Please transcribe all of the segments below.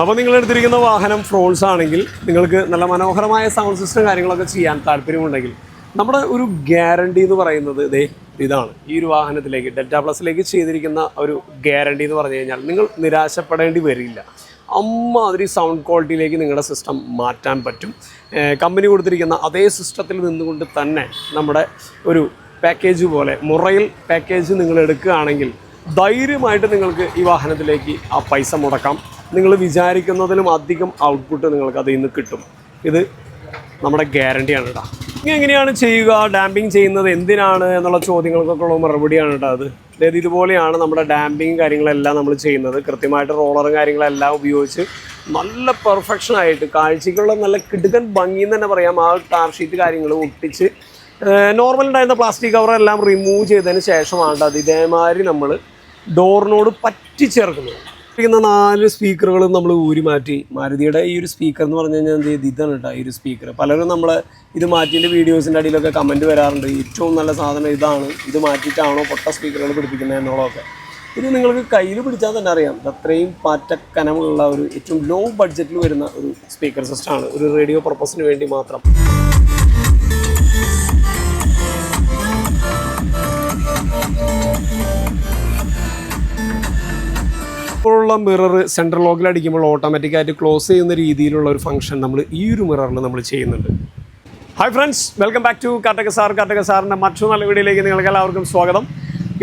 അപ്പോൾ നിങ്ങൾ എടുത്തിരിക്കുന്ന വാഹനം ഫ്രോൾസ് ആണെങ്കിൽ നിങ്ങൾക്ക് നല്ല മനോഹരമായ സൗണ്ട് സിസ്റ്റം കാര്യങ്ങളൊക്കെ ചെയ്യാൻ താല്പര്യമുണ്ടെങ്കിൽ നമ്മുടെ ഒരു ഗ്യാരണ്ടി എന്ന് പറയുന്നത് ഇതേ ഇതാണ്. ഈ ഒരു വാഹനത്തിലേക്ക് ഡെൽറ്റ പ്ലസിലേക്ക് ചെയ്തിരിക്കുന്ന ഒരു ഗ്യാരണ്ടി എന്ന് പറഞ്ഞു കഴിഞ്ഞാൽ നിങ്ങൾ നിരാശപ്പെടേണ്ടി വരില്ല. അമ്മാതിരി സൗണ്ട് ക്വാളിറ്റിയിലേക്ക് നിങ്ങളുടെ സിസ്റ്റം മാറ്റാൻ പറ്റും. കമ്പനി കൊടുത്തിരിക്കുന്ന അതേ സിസ്റ്റത്തിൽ നിന്നുകൊണ്ട് തന്നെ നമ്മുടെ ഒരു പാക്കേജ് പോലെ മുറയിൽ പാക്കേജ് നിങ്ങൾ എടുക്കുകയാണെങ്കിൽ ധൈര്യമായിട്ട് നിങ്ങൾക്ക് ഈ വാഹനത്തിലേക്ക് ആ പൈസ മുടക്കാം. നിങ്ങൾ വിചാരിക്കുന്നതിലും അധികം ഔട്ട്പുട്ട് നിങ്ങൾക്ക് അതിൽ നിന്ന് കിട്ടും. ഇത് നമ്മുടെ ഗ്യാരണ്ടിയാണ് കേട്ടോ എങ്ങനെയാണ് ചെയ്യുക? ഡാമ്പിങ് ചെയ്യുന്നത് എന്തിനാണ് എന്നുള്ള ചോദ്യങ്ങൾക്കൊക്കെ ഉള്ള മറുപടിയാണ് കേട്ടോ അത്. അതായത് ഇതുപോലെയാണ് നമ്മുടെ ഡാമ്പിങ് കാര്യങ്ങളെല്ലാം നമ്മൾ ചെയ്യുന്നത്. കൃത്യമായിട്ട് റോളറും കാര്യങ്ങളെല്ലാം ഉപയോഗിച്ച് നല്ല പെർഫെക്ഷൻ ആയിട്ട് കാഴ്ചയ്ക്കുള്ള നല്ല കിടുക്കൻ ഭംഗി തന്നെ പറയാം. ആ ടാർ ഷീറ്റ് കാര്യങ്ങൾ ഒട്ടിച്ച് നോർമൽ ഉണ്ടായിരുന്ന പ്ലാസ്റ്റിക് കവറെല്ലാം റിമൂവ് ചെയ്തതിന് ശേഷമാണ് അത് ഇതേമാതിരി നമ്മൾ ഡോറിനോട് പറ്റിച്ചേർക്കുന്നത്. ഇരിക്കുന്ന നാല് സ്പീക്കറുകളും നമ്മൾ ഊരി മാറ്റി. മാരുതിയുടെ ഈ ഒരു സ്പീക്കർ എന്ന് പറഞ്ഞു കഴിഞ്ഞാൽ എന്ത് ഇതാണ് കേട്ടോ ഈ ഒരു സ്പീക്കർ. പലരും നമ്മൾ ഇത് മാറ്റിന്റെ വീഡിയോസിന്റെ അടിയിലൊക്കെ കമന്റ് വരാറുണ്ട്. ഏറ്റവും നല്ല സാധനം ഇതാണ്. ഇത് മാറ്റിയിട്ടാണോ പൊട്ട സ്പീക്കറുകൾ പിടിപ്പിക്കുന്നത്? എന്നുള്ളതൊക്കെ. ഇത് നിങ്ങൾക്ക് കയ്യിൽ പിടിച്ചാൽ തന്നെ അറിയാം. അത്രയും പാറ്റക്കനമുള്ള ഒരു ഏറ്റവും ലോ ബഡ്ജറ്റിൽ വരുന്ന ഒരു സ്പീക്കർ സിസ്റ്റമാണ്. ഒരു റേഡിയോ പർപ്പസിന് വേണ്ടി മാത്രം. ഇപ്പോഴുള്ള മിറർ സെൻട്രൽ ലോക്കിൽ അടിക്കുമ്പോൾ ഓട്ടോമാറ്റിക്കായിട്ട് ക്ലോസ് ചെയ്യുന്ന രീതിയിലുള്ള ഒരു ഫംഗ്ഷൻ നമ്മൾ ഈ ഒരു മിററിൽ നമ്മൾ ചെയ്യുന്നുണ്ട്. Hi friends welcome back to Kattaka sir Kattaka സാറിന്റെ മറ്റു നല്ല വീഡിയോയിലേക്ക് നിങ്ങൾക്ക് എല്ലാവർക്കും സ്വാഗതം.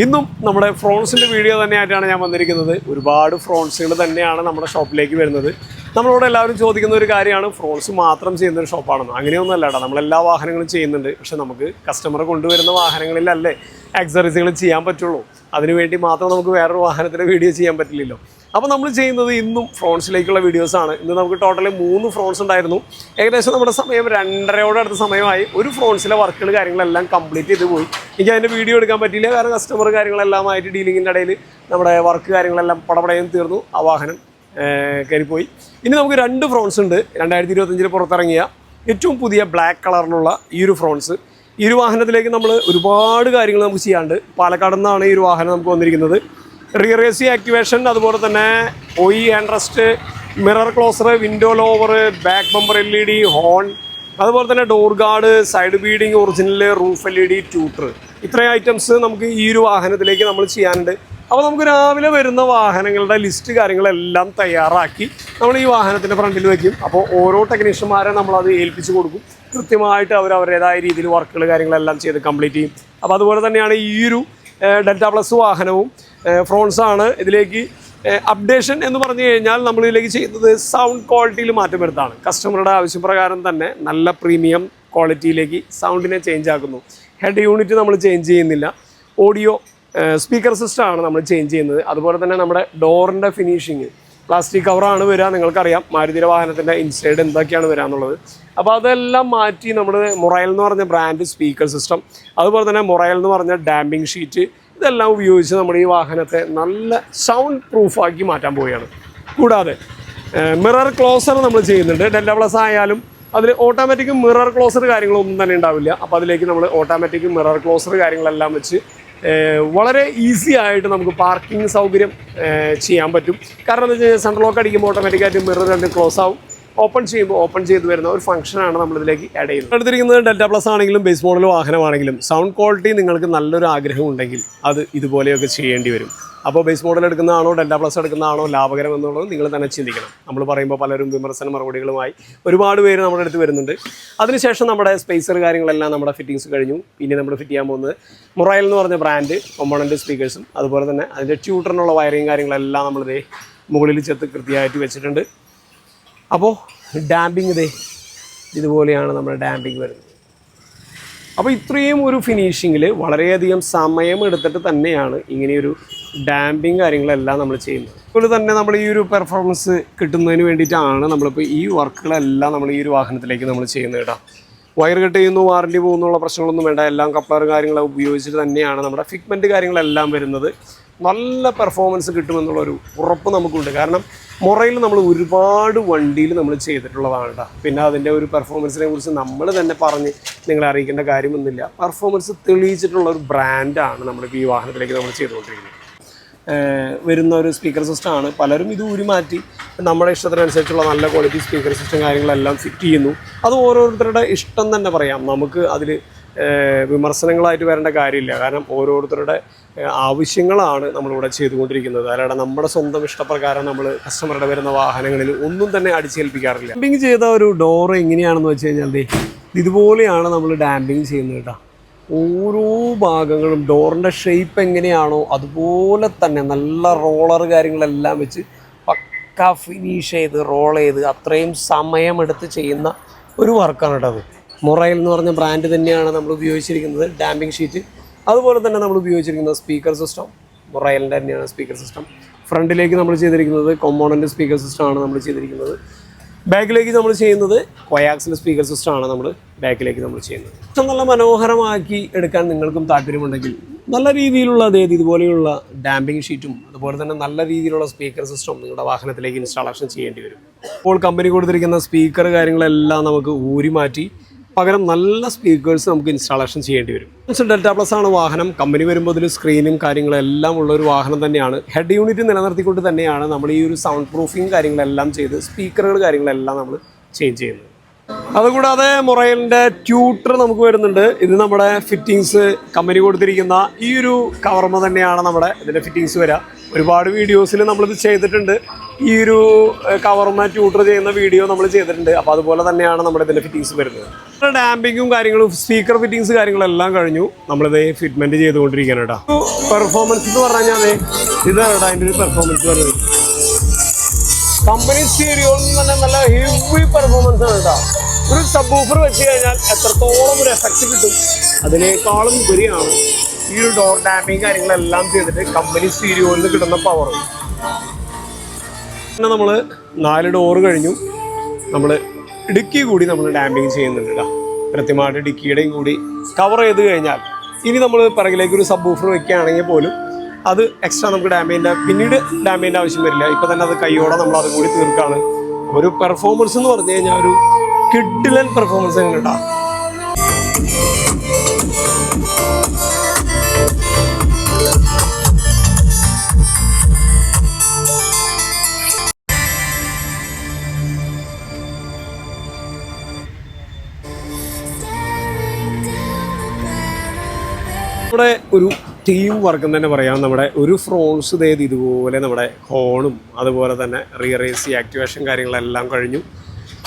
ഇന്നും നമ്മുടെ ഫ്രോൺസിന്റെ വീഡിയോ തന്നെയായിട്ടാണ് ഞാൻ വന്നിരിക്കുന്നത്. ഒരുപാട് ഫ്രോൺസുകൾ തന്നെയാണ് നമ്മുടെ ഷോപ്പിലേക്ക് വരുന്നത്. നമ്മളോട് എല്ലാവരും ചോദിക്കുന്ന ഒരു കാര്യമാണ് ഫ്രോൺസ് മാത്രം ചെയ്യുന്ന ഒരു ഷോപ്പാണെന്ന് അങ്ങനെയൊന്നും അല്ല കേട്ടോ നമ്മളെല്ലാ വാഹനങ്ങളും ചെയ്യുന്നുണ്ട്. പക്ഷെ നമുക്ക് കസ്റ്റമർ കൊണ്ടുവരുന്ന വാഹനങ്ങളിലല്ലേ ആക്സറീസുകൾ ചെയ്യാൻ പറ്റുള്ളൂ. അതിനുവേണ്ടി മാത്രം നമുക്ക് വേറൊരു വാഹനത്തിന്റെ വീഡിയോ ചെയ്യാൻ പറ്റില്ലല്ലോ. അപ്പോൾ നമ്മൾ ചെയ്യുന്നത് ഇന്നും ഫ്രോൺസിലേക്കുള്ള വീഡിയോസാണ് ഇന്ന് നമുക്ക് ടോട്ടലി മൂന്ന് ഫ്രോൺസ് ഉണ്ടായിരുന്നു. ഏകദേശം നമ്മുടെ സമയം രണ്ടരയോടെ അടുത്ത സമയമായി. ഒരു ഫ്രോൺസിലെ വർക്കുകൾ കാര്യങ്ങളെല്ലാം കംപ്ലീറ്റ് ചെയ്ത് പോയി. എനിക്ക് അതിന്റെ വീഡിയോ എടുക്കാൻ പറ്റിയില്ല. കാരണം കസ്റ്റമർ കാര്യങ്ങളെല്ലാം ആയിട്ട് ഡീലിങ്ങിന്റെ ഇടയിൽ നമ്മുടെ വർക്ക് കാര്യങ്ങളെല്ലാം പടപടയും തീർന്നു. ആ വാഹനം കയറിപ്പോയി. ഇനി നമുക്ക് രണ്ട് ഫ്രോൺസ് ഉണ്ട്. രണ്ടായിരത്തി ഇരുപത്തഞ്ചിൽ പുറത്തിറങ്ങിയ ഏറ്റവും പുതിയ ബ്ലാക്ക് കളറിലുള്ള ഈ ഒരു ഫ്രോൺസ്. ഈ ഒരു വാഹനത്തിലേക്ക് നമ്മൾ ഒരുപാട് കാര്യങ്ങൾ നമുക്ക് ചെയ്യാണ്ട് പാലക്കാട് നിന്നാണ് ഈ ഒരു വാഹനം നമുക്ക് വന്നിരിക്കുന്നത്. റിയർ എ സി ആക്ടിവേഷൻ അതുപോലെ തന്നെ ഒയി hand rest mirror closer window lower back bumper L E D horn അതുപോലെ തന്നെ door guard side beading original roof L E D tutor ഇത്രയും ഐറ്റംസ് നമുക്ക് ഈ ഒരു വാഹനത്തിലേക്ക് നമ്മൾ ചെയ്യാനുണ്ട്. അപ്പോൾ നമുക്ക് രാവിലെ വരുന്ന വാഹനങ്ങളുടെ ലിസ്റ്റ് കാര്യങ്ങളെല്ലാം തയ്യാറാക്കി നമ്മൾ ഈ വാഹനത്തിന്റെ ഫ്രണ്ടിൽ വയ്ക്കും അപ്പോൾ ഓരോ ടെക്നീഷ്യന്മാരെ നമ്മളത് ഏൽപ്പിച്ച് കൊടുക്കും. കൃത്യമായിട്ട് അവർ അവരുടേതായ രീതിയിൽ വർക്കുകൾ കാര്യങ്ങളെല്ലാം ചെയ്ത് കംപ്ലീറ്റ് ചെയ്യും. അപ്പോൾ അതുപോലെ തന്നെയാണ് ഈ ഒരു ഡെൽറ്റ പ്ലസ് വാഹനവും ഫ്രോൺസാണ് ഇതിലേക്ക് അപ്ഡേഷൻ എന്ന് പറഞ്ഞു കഴിഞ്ഞാൽ നമ്മൾ ഇതിലേക്ക് ചെയ്യുന്നത് സൗണ്ട് ക്വാളിറ്റിയിൽ മാറ്റം വരുത്താണ് കസ്റ്റമറുടെ ആവശ്യപ്രകാരം തന്നെ നല്ല പ്രീമിയം ക്വാളിറ്റിയിലേക്ക് സൗണ്ടിനെ ചേഞ്ച് ആക്കുന്നു. ഹെഡ് യൂണിറ്റ് നമ്മൾ ചേഞ്ച് ചെയ്യുന്നില്ല. ഓഡിയോ സ്പീക്കർ സിസ്റ്റമാണ് നമ്മൾ ചേഞ്ച് ചെയ്യുന്നത്. അതുപോലെ തന്നെ നമ്മുടെ ഡോറിന്റെ ഫിനിഷിങ് പ്ലാസ്റ്റിക് കവറാണ് വരിക നിങ്ങൾക്കറിയാം. മാരുതിര വാഹനത്തിന്റെ ഇൻസൈഡ് എന്തൊക്കെയാണ് വരിക എന്നുള്ളത്. അപ്പോൾ അതെല്ലാം മാറ്റി നമ്മൾ മൊറൈൽ എന്ന് പറഞ്ഞ ബ്രാൻഡ് സ്പീക്കർ സിസ്റ്റം അതുപോലെ തന്നെ മൊറൈൽ എന്ന് പറഞ്ഞ ഡാമ്പിംഗ് ഷീറ്റ് ഇതെല്ലാം ഉപയോഗിച്ച് നമ്മൾ ഈ വാഹനത്തെ നല്ല സൗണ്ട് പ്രൂഫാക്കി മാറ്റാൻ പോവുകയാണ്. കൂടാതെ മിറർ ക്ലോസർ നമ്മൾ ചെയ്യുന്നുണ്ട്. ഡെൽറ്റ പ്ലസ് ആയാലും അതിൽ ഓട്ടോമാറ്റിക് മിറർ ക്ലോസർ കാര്യങ്ങളൊന്നും തന്നെ ഉണ്ടാവില്ല. അപ്പോൾ അതിലേക്ക് നമ്മൾ ഓട്ടോമാറ്റിക് മിറർ ക്ലോസർ കാര്യങ്ങളെല്ലാം വെച്ച് വളരെ ഈസി ആയിട്ട് നമുക്ക് പാർക്കിംഗ് സൗകര്യം ചെയ്യാൻ പറ്റും. കാരണം എന്താ വെച്ച് കഴിഞ്ഞാൽ സെൻട്രൽ ലോക്ക് അടിക്കുമ്പോൾ ഓട്ടോമാറ്റിക്കായിട്ട് മിറർ രണ്ടും ക്ലോസ് ആവും. ഓപ്പൺ ചെയ്യുമ്പോൾ ഓപ്പൺ ചെയ്ത് വരുന്ന ഒരു ഫംഗ്ഷനാണ് നമ്മളിതിലേക്ക് ആഡ് ചെയ്യുന്നത്. എടുത്തിരിക്കുന്നത് ഡെൽറ്റ പ്ലസ് ആണെങ്കിലും ബേസ് മോഡൽ വാഹനമാണെങ്കിലും സൗണ്ട് ക്വാളിറ്റി നിങ്ങൾക്ക് നല്ലൊരു ആഗ്രഹം ഉണ്ടെങ്കിൽ അത് ഇതുപോലെയൊക്കെ ചെയ്യേണ്ടി വരും. അപ്പോൾ ബേസ് മോഡൽ എടുക്കുന്നതാണോ ഡെൽറ്റ പ്ലസ് എടുക്കുന്നതാണോ ലാഭകരം എന്നുള്ളത് നിങ്ങൾ തന്നെ ചിന്തിക്കണം. നമ്മൾ പറയുമ്പോൾ പലരും വിമർശന മറുപടികളുമായി ഒരുപാട് പേര് നമ്മുടെ അടുത്ത് വരുന്നുണ്ട്. അതിനുശേഷം നമ്മുടെ സ്പേസർ കാര്യങ്ങളെല്ലാം നമ്മുടെ ഫിറ്റിങ്സ് കഴിഞ്ഞു. പിന്നെ നമ്മൾ ഫിറ്റ് ചെയ്യാൻ പോകുന്നത് മൊറൈൽ എന്ന് പറഞ്ഞ ബ്രാൻഡ് കൊമ്പോണന്റ് സ്പീക്കേഴ്സും അതുപോലെ തന്നെ അതിന്റെ ട്യൂട്ടറിനുള്ള വയറിങ് കാര്യങ്ങളെല്ലാം നമ്മളിത് മുകളിൽ ചെത്ത് കൃത്യമായിട്ട് വെച്ചിട്ടുണ്ട്. അപ്പോൾ ഡാമ്പിങ് ഇതേ ഇതുപോലെയാണ് നമ്മുടെ ഡാമ്പിങ് വരുന്നത്. അപ്പോൾ ഇത്രയും ഒരു ഫിനിഷിങ്ങിൽ വളരെയധികം സമയം എടുത്തിട്ട് തന്നെയാണ് ഇങ്ങനെയൊരു ഡാമ്പിങ് കാര്യങ്ങളെല്ലാം നമ്മൾ ചെയ്യുന്നത്. അതുപോലെ തന്നെ നമ്മൾ ഈ ഒരു പെർഫോമൻസ് കിട്ടുന്നതിന് വേണ്ടിയിട്ടാണ് നമ്മളിപ്പോൾ ഈ വർക്കുകളെല്ലാം നമ്മൾ ഈ ഒരു വാഹനത്തിലേക്ക് നമ്മൾ ചെയ്യുന്നത് കേട്ടോ. വയർ കട്ട് ചെയ്യുന്നു വാറണ്ടി പോകുന്നുള്ള പ്രശ്നങ്ങളൊന്നും വേണ്ട. എല്ലാം കപ്ലർ കാര്യങ്ങൾ ഉപയോഗിച്ചിട്ട് തന്നെയാണ് നമ്മുടെ ഫിഗ്മെന്റ് കാര്യങ്ങളെല്ലാം വരുന്നത്. നല്ല പെർഫോമൻസ് കിട്ടുമെന്നുള്ളൊരു ഉറപ്പ് നമുക്കുണ്ട്. കാരണം മുറയിൽ നമ്മൾ ഒരുപാട് വണ്ടിയിൽ നമ്മൾ ചെയ്തിട്ടുള്ളതാണ് കേട്ടോ. പിന്നെ അതിന്റെ ഒരു പെർഫോമൻസിനെ കുറിച്ച് നമ്മൾ തന്നെ പറഞ്ഞ് നിങ്ങളെ അറിയിക്കേണ്ട കാര്യമൊന്നുമില്ല. പെർഫോമൻസ് തെളിയിച്ചിട്ടുള്ള ഒരു ബ്രാൻഡാണ് നമ്മളിപ്പോൾ ഈ വാഹനത്തിലേക്ക് നമ്മൾ ചെയ്തുകൊണ്ടിരിക്കുന്നത്. വരുന്ന ഒരു സ്പീക്കർ സിസ്റ്റം ആണ്. പലരും ഇത് ഊരി മാറ്റി നമ്മുടെ ഇഷ്ടത്തിനനുസരിച്ചുള്ള നല്ല ക്വാളിറ്റി സ്പീക്കർ സിസ്റ്റം കാര്യങ്ങളെല്ലാം ഫിറ്റ് ചെയ്യുന്നു. അത് ഓരോരുത്തരുടെ ഇഷ്ടം തന്നെ പറയാം. നമുക്ക് അതിൽ വിമർശനങ്ങളായിട്ട് വരേണ്ട കാര്യമില്ല. കാരണം ഓരോരുത്തരുടെ ആവശ്യങ്ങളാണ് നമ്മളിവിടെ ചെയ്തുകൊണ്ടിരിക്കുന്നത്. അല്ലാതെ നമ്മുടെ സ്വന്തം ഇഷ്ടപ്രകാരം നമ്മൾ കസ്റ്റമറുടെ വരുന്ന വാഹനങ്ങളിൽ ഒന്നും തന്നെ അടിച്ചേൽപ്പിക്കാറില്ല. ഡാമ്പിങ് ചെയ്ത ഒരു ഡോർ എങ്ങനെയാണെന്ന് വെച്ച് കഴിഞ്ഞാൽ ഇതുപോലെയാണ് നമ്മൾ ഡാമ്പിങ് ചെയ്യുന്നത് കേട്ടോ. ഓരോ ഭാഗങ്ങളും ഡോറിന്റെ ഷേപ്പ് എങ്ങനെയാണോ അതുപോലെ തന്നെ നല്ല റോളർ കാര്യങ്ങളെല്ലാം വെച്ച് പക്ക ഫിനിഷ് ചെയ്ത് റോൾ ചെയ്ത് അത്രയും സമയമെടുത്ത് ചെയ്യുന്ന ഒരു വർക്കാണ് കേട്ടോ അത്. മൊറൈൽ എന്ന് പറഞ്ഞ ബ്രാൻഡ് തന്നെയാണ് നമ്മൾ ഉപയോഗിച്ചിരിക്കുന്നത് ഡാമ്പിംഗ് ഷീറ്റ് അതുപോലെ തന്നെ നമ്മൾ ഉപയോഗിച്ചിരിക്കുന്നത് സ്പീക്കർ സിസ്റ്റം മൊറൈലിന്റെ തന്നെയാണ് സ്പീക്കർ സിസ്റ്റം ഫ്രണ്ടിലേക്ക് നമ്മൾ ചെയ്തിരിക്കുന്നത് കൊമ്പോണന്റ് സ്പീക്കർ സിസ്റ്റമാണ് നമ്മൾ ചെയ്തിരിക്കുന്നത്. ബാക്കിലേക്ക് നമ്മൾ ചെയ്യുന്നത് കൊയാക്സിൽ സ്പീക്കർ സിസ്റ്റം ആണ് നമ്മൾ ബാക്കിലേക്ക് നമ്മൾ ചെയ്യുന്നത്. നല്ല മനോഹരമാക്കി എടുക്കാൻ നിങ്ങൾക്കും താല്പര്യമുണ്ടെങ്കിൽ നല്ല രീതിയിലുള്ള അതായത് ഇതുപോലെയുള്ള ഡാമ്പിംഗ് ഷീറ്റും അതുപോലെ തന്നെ നല്ല രീതിയിലുള്ള സ്പീക്കർ സിസ്റ്റം നിങ്ങളുടെ വാഹനത്തിലേക്ക് ഇൻസ്റ്റാളേഷൻ ചെയ്യേണ്ടി വരും. ഇപ്പോൾ കമ്പനി കൊടുത്തിരിക്കുന്ന സ്പീക്കർ കാര്യങ്ങളെല്ലാം നമുക്ക് ഊരി മാറ്റി പകരം നല്ല സ്പീക്കേഴ്സ് നമുക്ക് ഇൻസ്റ്റാളേഷൻ ചെയ്യേണ്ടി വരും. ഡെൽറ്റ പ്ലസ് ആണ് വാഹനം. കമ്പനി വരുമ്പോൾ ഇതിൽ സ്ക്രീനും കാര്യങ്ങളെല്ലാം ഉള്ള ഒരു വാഹനം തന്നെയാണ്. ഹെഡ് യൂണിറ്റ് നിലനിർത്തിക്കൊണ്ട് തന്നെയാണ് നമ്മൾ ഈ ഒരു സൗണ്ട് പ്രൂഫിങ് കാര്യങ്ങളെല്ലാം ചെയ്ത് സ്പീക്കറുകൾ കാര്യങ്ങളെല്ലാം നമ്മൾ ചേഞ്ച് ചെയ്യുന്നത്. അതുകൂടാതെ മൊറൈലിന്റെ ട്യൂട്ടർ നമുക്ക് വരുന്നുണ്ട്. ഇത് നമ്മുടെ ഫിറ്റിങ്സ് കമ്പനി കൊടുത്തിരിക്കുന്ന ഈ ഒരു കവർമ തന്നെയാണ് നമ്മുടെ ഇതിന്റെ ഫിറ്റിങ്സ് വരിക ഒരുപാട് വീഡിയോസിൽ നമ്മളിത് ചെയ്തിട്ടുണ്ട്. ഈ ഒരു കവർമ ട്യൂട്ടർ ചെയ്യുന്ന വീഡിയോ നമ്മൾ ചെയ്തിട്ടുണ്ട്. അപ്പോൾ അതുപോലെ തന്നെയാണ് നമ്മുടെ ഇതിന്റെ ഫിറ്റിങ്സ് വരുന്നത്. ഡാമ്പിങ്ങും കാര്യങ്ങളും സ്പീക്കർ ഫിറ്റിങ്സ് കാര്യങ്ങളെല്ലാം കഴിഞ്ഞു. നമ്മളിത് ഫിറ്റ്മെന്റ് ചെയ്തുകൊണ്ടിരിക്കുകയാണ് കേട്ടോ. പെർഫോമൻസ് എന്ന് പറഞ്ഞു കഴിഞ്ഞാൽ ഇതാണ് ഇതാണ് അതിന്റെ ഒരു പെർഫോമൻസ് പറയുന്നത് കമ്പനി സ്റ്റീരിയോയിൽ തന്നെ നല്ല ഹെവി പെർഫോമൻസ് ആണ് കേട്ടോ. ഒരു സബ് ഊഫർ വെച്ച് കഴിഞ്ഞാൽ എത്രത്തോളം ഒരു എഫക്റ്റ് കിട്ടും അതിനേക്കാളും ഉപരിയാണ് ഈ ഒരു ഡോർ ഡാമിങ് കാര്യങ്ങളെല്ലാം ചെയ്തിട്ട് കമ്പനി സ്റ്റീരിയോയിൽ നിന്ന് കിട്ടുന്ന പവർ പിന്നെ നമ്മൾ നാല് ഡോറ് കഴിഞ്ഞു. നമ്മൾ ഇടുക്കി കൂടി നമ്മൾ ഡാമ്പിങ് ചെയ്യുന്നുണ്ട് കേട്ടോ കൃത്യമായിട്ട് ഇടുക്കിയുടെയും കൂടി കവർ ചെയ്ത് കഴിഞ്ഞാൽ ഇനി നമ്മൾ പിറകിലേക്ക് ഒരു സബ് ബൂഫർ വെക്കുകയാണെങ്കിൽ പോലും അത് എക്സ്ട്രാ നമുക്ക് ഡാമേജിന്റെ പിന്നീട് ഡാമേജിന്റെ ആവശ്യം വരില്ല. ഇപ്പം തന്നെ അത് കൈയോടെ നമ്മൾ അതും കൂടി തീർക്കാണ്. ഒരു പെർഫോമൻസ് എന്ന് പറഞ്ഞു കഴിഞ്ഞാൽ ഒരു കിഡിലൻ പെർഫോമൻസ് തന്നെ കേട്ടോ നമ്മുടെ ഒരു ടീം വർക്ക് തന്നെ പറയാം. നമ്മുടെ ഒരു ഫ്രോൺസ് ഇതേത് ഇതുപോലെ നമ്മുടെ ഹോണും അതുപോലെ തന്നെ റിയറേസി ആക്ടിവേഷൻ കാര്യങ്ങളെല്ലാം കഴിഞ്ഞു.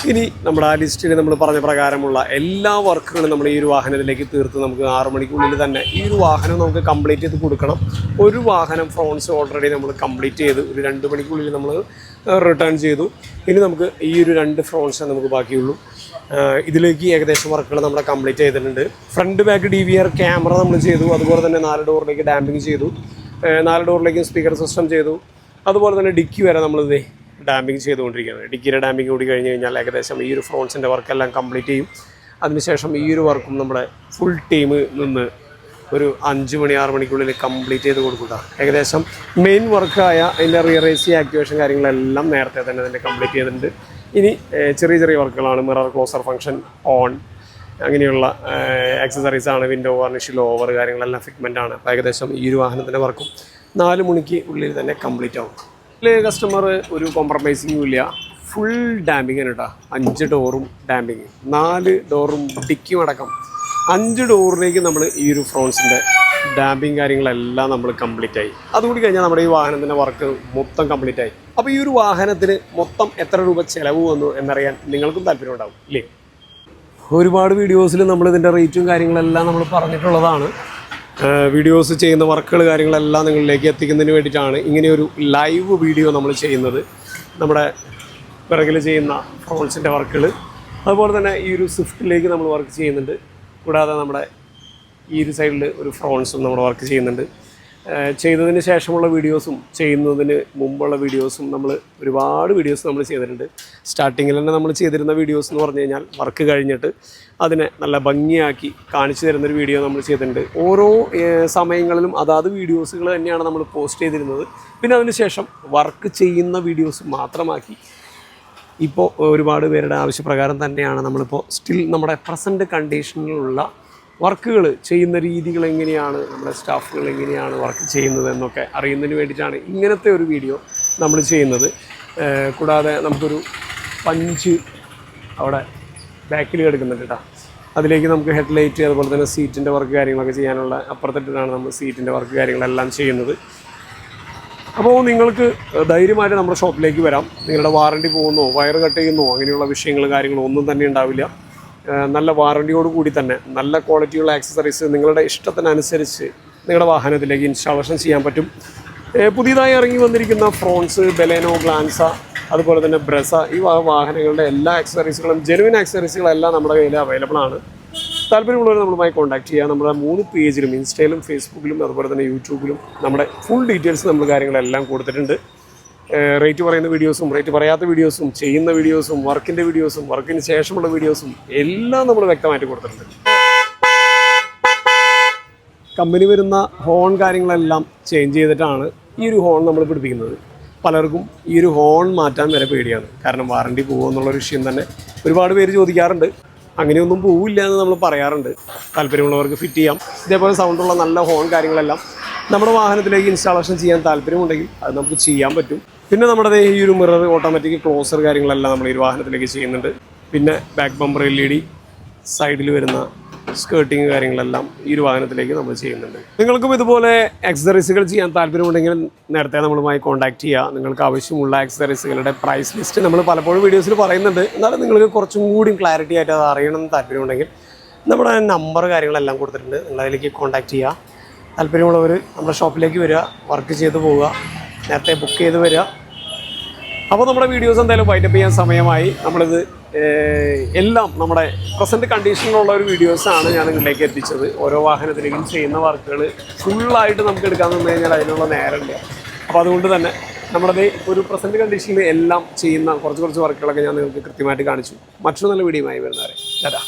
ഇനി നമ്മുടെ ആ ലിസ്റ്റിൽ നമ്മൾ പറഞ്ഞ പ്രകാരമുള്ള എല്ലാ വർക്കുകളും നമ്മൾ ഈ ഒരു വാഹനത്തിലേക്ക് തീർത്ത് നമുക്ക് ആറ് മണിക്കുള്ളിൽ തന്നെ ഈ ഒരു വാഹനം നമുക്ക് കംപ്ലീറ്റ് ചെയ്ത് കൊടുക്കണം. ഒരു വാഹനം ഫ്രോൺസ് ഓൾറെഡി നമ്മൾ കംപ്ലീറ്റ് ചെയ്ത് ഒരു രണ്ട് മണിക്കുള്ളിൽ നമ്മൾ റിട്ടേൺ ചെയ്തു. ഇനി നമുക്ക് ഈ ഒരു രണ്ട് ഫ്രോൺസ് നമുക്ക് ബാക്കിയുള്ളൂ. ഇതിലേക്ക് ഏകദേശം വർക്കുകൾ നമ്മൾ കംപ്ലീറ്റ് ചെയ്തിട്ടുണ്ട്. Front back D V R camera നമ്മൾ ചെയ്തു. അതുപോലെ തന്നെ നാല് ഡോറിലേക്ക് ഡാമ്പിങ് ചെയ്തു. നാല് ഡോറിലേക്ക് സ്പീക്കർ സിസ്റ്റം ചെയ്തു. അതുപോലെ തന്നെ ഡിക്കി വരെ നമ്മളിത് ഡാമ്പിങ് ചെയ്തുകൊണ്ടിരിക്കുകയാണ്. ഡിക്കിയുടെ ഡാമ്പിങ് കൂടി കഴിഞ്ഞ് കഴിഞ്ഞാൽ ഏകദേശം ഈ ഒരു ഫ്രോൺസിന്റെ വർക്കെല്ലാം കംപ്ലീറ്റ് ചെയ്യും. അതിനുശേഷം ഈ ഒരു വർക്കും നമ്മുടെ ഫുൾ ടീം നിന്ന് ഒരു അഞ്ച് മണി ആറ് മണിക്കുള്ളിൽ കംപ്ലീറ്റ് ചെയ്ത് കൊടുക്കുക. ഏകദേശം മെയിൻ വർക്കായ അതിന്റെ റിയറേസി ആക്ടിവേഷൻ കാര്യങ്ങളെല്ലാം നേരത്തെ തന്നെ അതിന്റെ കംപ്ലീറ്റ് ചെയ്തിട്ടുണ്ട്. ഇനി ചെറിയ ചെറിയ വർക്കുകളാണ്. മിറർ ക്ലോസർ ഫംഗ്ഷൻ ഓൺ അങ്ങനെയുള്ള ആക്സസറീസ് ആണ്. വിൻഡോ വാർണിഷ് ലോവർ കാര്യങ്ങളെല്ലാം ഫിറ്റ്മെന്റ് ആണ്. ഏകദേശം ഈ ഒരു വാഹനത്തിന്റെ വർക്കും നാല് മണിക്ക് ഉള്ളിൽ തന്നെ കംപ്ലീറ്റ് ആവും. ഇതിൽ കസ്റ്റമർ ഒരു കോംപ്രമൈസിങ്ങും ഇല്ല. ഫുൾ ഡാമ്പിങ് ആണ് കേട്ടോ. അഞ്ച് ഡോറും ഡാമ്പിങ് നാല് ഡോറും ഡിക്കും അടക്കം. അഞ്ച് ഡോറിലേക്ക് നമ്മൾ ഈ ഒരു ഫ്രോൺസിന്റെ ഡാമ്പിങ് കാര്യങ്ങളെല്ലാം നമ്മൾ കംപ്ലീറ്റ് ആയി. അതുകൂടി കഴിഞ്ഞാൽ നമ്മുടെ ഈ വാഹനത്തിന്റെ വർക്ക് മൊത്തം കംപ്ലീറ്റ് ആയി. അപ്പോൾ ഈ ഒരു വാഹനത്തിന് മൊത്തം എത്ര രൂപ ചിലവ് വന്നു എന്നറിയാൻ നിങ്ങൾക്കും താല്പര്യം ഉണ്ടാവും ഇല്ലേ? ഒരുപാട് വീഡിയോസിൽ നമ്മൾ ഇതിന്റെ റേറ്റും കാര്യങ്ങളെല്ലാം നമ്മൾ പറഞ്ഞിട്ടുള്ളതാണ്. വീഡിയോസ് ചെയ്യുന്ന വർക്കുകൾ കാര്യങ്ങളെല്ലാം നിങ്ങളിലേക്ക് എത്തിക്കുന്നതിന് വേണ്ടിയിട്ടാണ് ഇങ്ങനെയൊരു ലൈവ് വീഡിയോ നമ്മൾ ചെയ്യുന്നത്. നമ്മുടെ പിറകിൽ ചെയ്യുന്ന ഫ്രോൾസിന്റെ വർക്കുകൾ അതുപോലെ തന്നെ ഈ ഒരു സ്വിഫ്റ്റിലേക്ക് നമ്മൾ വർക്ക് ചെയ്യുന്നുണ്ട്. കൂടാതെ നമ്മുടെ ഈ ഒരു സൈഡിൽ ഒരു ഫ്രോൺസും നമ്മൾ വർക്ക് ചെയ്യുന്നുണ്ട്. ചെയ്തതിന് ശേഷമുള്ള വീഡിയോസും ചെയ്യുന്നതിന് മുമ്പുള്ള വീഡിയോസും നമ്മൾ ഒരുപാട് വീഡിയോസ് നമ്മൾ ചെയ്തിട്ടുണ്ട്. സ്റ്റാർട്ടിങ്ങിൽ തന്നെ നമ്മൾ ചെയ്തിരുന്ന വീഡിയോസ് എന്ന് പറഞ്ഞു കഴിഞ്ഞാൽ വർക്ക് കഴിഞ്ഞിട്ട് അതിനെ നല്ല ഭംഗിയാക്കി കാണിച്ചു തരുന്നൊരു വീഡിയോ നമ്മൾ ചെയ്തിട്ടുണ്ട്. ഓരോ സമയങ്ങളിലും അതാത് വീഡിയോസുകൾ തന്നെയാണ് നമ്മൾ പോസ്റ്റ് ചെയ്തിരുന്നത്. പിന്നെ അതിനുശേഷം വർക്ക് ചെയ്യുന്ന വീഡിയോസ് മാത്രമാക്കി ഇപ്പോൾ ഒരുപാട് പേരുടെ ആവശ്യപ്രകാരം തന്നെയാണ് നമ്മളിപ്പോൾ സ്റ്റിൽ നമ്മുടെ പ്രസന്റ് കണ്ടീഷനിലുള്ള വർക്കുകൾ ചെയ്യുന്ന രീതികൾ എങ്ങനെയാണ് നമ്മുടെ സ്റ്റാഫുകൾ എങ്ങനെയാണ് വർക്ക് ചെയ്യുന്നത് എന്നൊക്കെ അറിയുന്നതിന് വേണ്ടിയിട്ടാണ് ഇങ്ങനത്തെ ഒരു വീഡിയോ നമ്മൾ ചെയ്യുന്നത്. കൂടാതെ നമുക്കൊരു പഞ്ച് അവിടെ ബാക്കിൽ കിടക്കുന്നുണ്ട് കേട്ടോ. അതിലേക്ക് നമുക്ക് ഹെഡ് ലൈറ്റ് അതുപോലെ തന്നെ സീറ്റിന്റെ വർക്ക് കാര്യങ്ങളൊക്കെ ചെയ്യാനുള്ള അപ്പുറത്തിട്ടാണ് നമ്മൾ സീറ്റിന്റെ വർക്ക് കാര്യങ്ങളെല്ലാം ചെയ്യുന്നത്. അപ്പോൾ നിങ്ങൾക്ക് ധൈര്യമായിട്ട് നമ്മുടെ ഷോപ്പിലേക്ക് വരാം. നിങ്ങളുടെ വാറണ്ടി പോകുന്നോ വയർ കട്ട് ചെയ്യുന്നോ അങ്ങനെയുള്ള വിഷയങ്ങൾ കാര്യങ്ങളോ ഒന്നും തന്നെ ഉണ്ടാവില്ല. നല്ല വാറണ്ടിയോട് കൂടി തന്നെ നല്ല ക്വാളിറ്റിയുള്ള ആക്സസറീസ് നിങ്ങളുടെ ഇഷ്ടത്തിനനുസരിച്ച് നിങ്ങളുടെ വാഹനത്തിലേക്ക് ഇൻസ്റ്റാളേഷൻ ചെയ്യാൻ പറ്റും. പുതിയതായി ഇറങ്ങി വന്നിരിക്കുന്ന ഫ്രോൺസ് ബെലേനോ ഗ്ലാൻസ അതുപോലെ തന്നെ ബ്രസ ഈ വാഹനങ്ങളുടെ എല്ലാ ആക്സസറീസുകളും ജെനുവിൻ ആക്സസറീസുകളെല്ലാം നമ്മുടെ കയ്യിൽ അവൈലബിൾ ആണ്. താല്പര്യമുള്ളവർ നമ്മളുമായി കോൺടാക്ട് ചെയ്യുക നമ്മുടെ മൂന്ന് പേജിലും ഇൻസ്റ്റയിലും ഫേസ്ബുക്കിലും അതുപോലെ തന്നെ യൂട്യൂബിലും നമ്മുടെ ഫുൾ ഡീറ്റെയിൽസ് നമ്മൾ കാര്യങ്ങളെല്ലാം കൊടുത്തിട്ടുണ്ട്. റേറ്റ് പറയുന്ന വീഡിയോസും റേറ്റ് പറയാത്ത വീഡിയോസും ചെയ്യുന്ന വീഡിയോസും വർക്കിന്റെ വീഡിയോസും വർക്കിന് ശേഷമുള്ള വീഡിയോസും എല്ലാം നമ്മൾ വ്യക്തമായിട്ട് കൊടുത്തിട്ടുണ്ട്. കമ്പനി വരുന്ന ഹോൺ കാര്യങ്ങളെല്ലാം ചേഞ്ച് ചെയ്തിട്ടാണ് ഈ ഒരു ഹോൺ നമ്മൾ പിടിപ്പിക്കുന്നത്. പലർക്കും ഈ ഒരു ഹോൺ മാറ്റാൻ വരെ പേടിയാണ്. കാരണം വാറണ്ടി പോകുമോ എന്നുള്ളൊരു വിഷയം തന്നെ ഒരുപാട് പേര് ചോദിക്കാറുണ്ട്. അങ്ങനെയൊന്നും പോവില്ല എന്ന് നമ്മൾ പറയാറുണ്ട്. താല്പര്യമുള്ളവർക്ക് ഫിറ്റ് ചെയ്യാം. ഇതേപോലെ സൗണ്ടുള്ള നല്ല ഹോൺ കാര്യങ്ങളെല്ലാം നമ്മുടെ വാഹനത്തിലേക്ക് ഇൻസ്റ്റാളേഷൻ ചെയ്യാൻ താല്പര്യമുണ്ടെങ്കിൽ അത് നമുക്ക് ചെയ്യാൻ പറ്റും. പിന്നെ നമ്മുടെ ഈ ഒരു മിറർ ഓട്ടോമാറ്റിക് ക്ലോസർ കാര്യങ്ങളെല്ലാം നമ്മൾ ഈ വാഹനത്തിലേക്ക് ചെയ്യുന്നുണ്ട്. പിന്നെ back bumper L E D സൈഡിൽ വരുന്ന സ്കേർട്ടിങ് കാര്യങ്ങളെല്ലാം ഈ ഒരു വാഹനത്തിലേക്ക് നമ്മൾ ചെയ്യുന്നുണ്ട്. നിങ്ങൾക്കും ഇതുപോലെ എക്സസറീസുകൾ ചെയ്യാൻ താല്പര്യമുണ്ടെങ്കിൽ നേരത്തെ നമ്മളുമായി കോൺടാക്ട് ചെയ്യുക നിങ്ങൾക്ക് ആവശ്യമുള്ള എക്സസറീസുകളുടെ പ്രൈസ് ലിസ്റ്റ് നമ്മൾ പലപ്പോഴും വീഡിയോസിൽ പറയുന്നുണ്ട്. എന്നാലും നിങ്ങൾക്ക് കുറച്ചും കൂടി ക്ലാരിറ്റി ആയിട്ട് അത് അറിയണമെന്ന് താല്പര്യമുണ്ടെങ്കിൽ നമ്മുടെ നമ്പർ കാര്യങ്ങളെല്ലാം കൊടുത്തിട്ടുണ്ട്. നിങ്ങൾ അതിലേക്ക് കോൺടാക്ട് ചെയ്യുക താല്പര്യമുള്ളവർ നമ്മുടെ ഷോപ്പിലേക്ക് വരിക വർക്ക് ചെയ്ത് പോവുക. നേരത്തെ ബുക്ക് ചെയ്ത് വരിക അപ്പോൾ നമ്മുടെ വീഡിയോസ് എന്തായാലും വൈൻഡപ്പ് ചെയ്യാൻ സമയമായി. നമ്മളിത് എല്ലാം നമ്മുടെ പ്രസന്റ് കണ്ടീഷനിലുള്ള ഒരു വീഡിയോസാണ് ഞാൻ നിങ്ങളിലേക്ക് എത്തിച്ചത്. ഓരോ വാഹനത്തിലേക്കും ചെയ്യുന്ന വർക്കുകൾ ഫുള്ളായിട്ട് നമുക്ക് എടുക്കാൻ നിന്ന് കഴിഞ്ഞാൽ അതിനുള്ള നേരമില്ല. അപ്പോൾ അതുകൊണ്ട് തന്നെ നമ്മുടെ ഒരു പ്രസന്റ് കണ്ടീഷനിൽ എല്ലാം ചെയ്യുന്ന കുറച്ച് കുറച്ച് വർക്കുകളൊക്കെ ഞാൻ നിങ്ങൾക്ക് കൃത്യമായിട്ട് കാണിച്ചു. മറ്റൊരു നല്ല വീഡിയോ ആയി വരുന്നവരെ. ചേട്ടാ